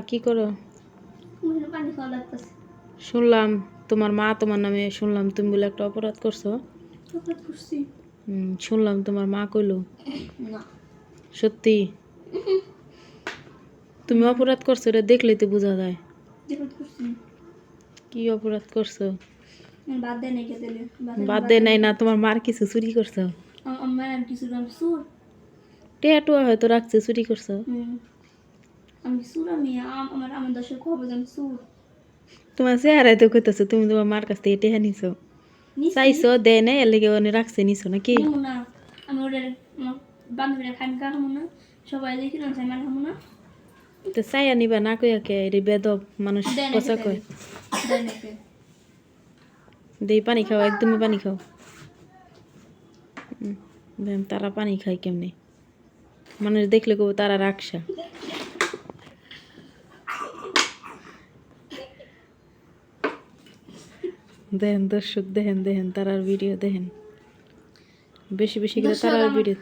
কি করো? শুনলাম তোমার মা তোমার নামে শুনলাম তুমি বলে একটা অপরাধ করছ। হুম, শুনলাম তোমার মা কইলো। সত্যি? তুমি অপরাধ করছ এটা দেখলেই তো বোঝা যায়। কি অপরাধ করছ? বাদ দেয় নাই না তোমার মার কিছু চুরি করছ। আমার আমি কিছু আমি সুর টেয়া টুয়া হয়তো রাখছে চুরি করছ। আমি সুর আমি আমার আমার দশের খবর আমি সুর। তোমার চেহারায় তো কইতেছো তুমি তোমার মার কাছ থেকে টেহা নিছো। চাইছো দেয় নাই এর লেগে অনেক রাখছে নিছো নাকি? না। আমি ওদের বান্ধবীরা আমি খাব না। সবাই দেখি না চাই খাব না। তো চাইয়া নিবা না কইয়া কে? রে বেদব মানুষ কথা কয়। না। দেই পানি খাও একদমই পানি খাও। তারা পানি খায় কেমনে? মানুষ দেখলে কব তারা রাখসা। দেখেন দর্শক দেখেন দেখেন তারার ভিডিও দেখেন। বেশি বেশি করে তারার ভিডিও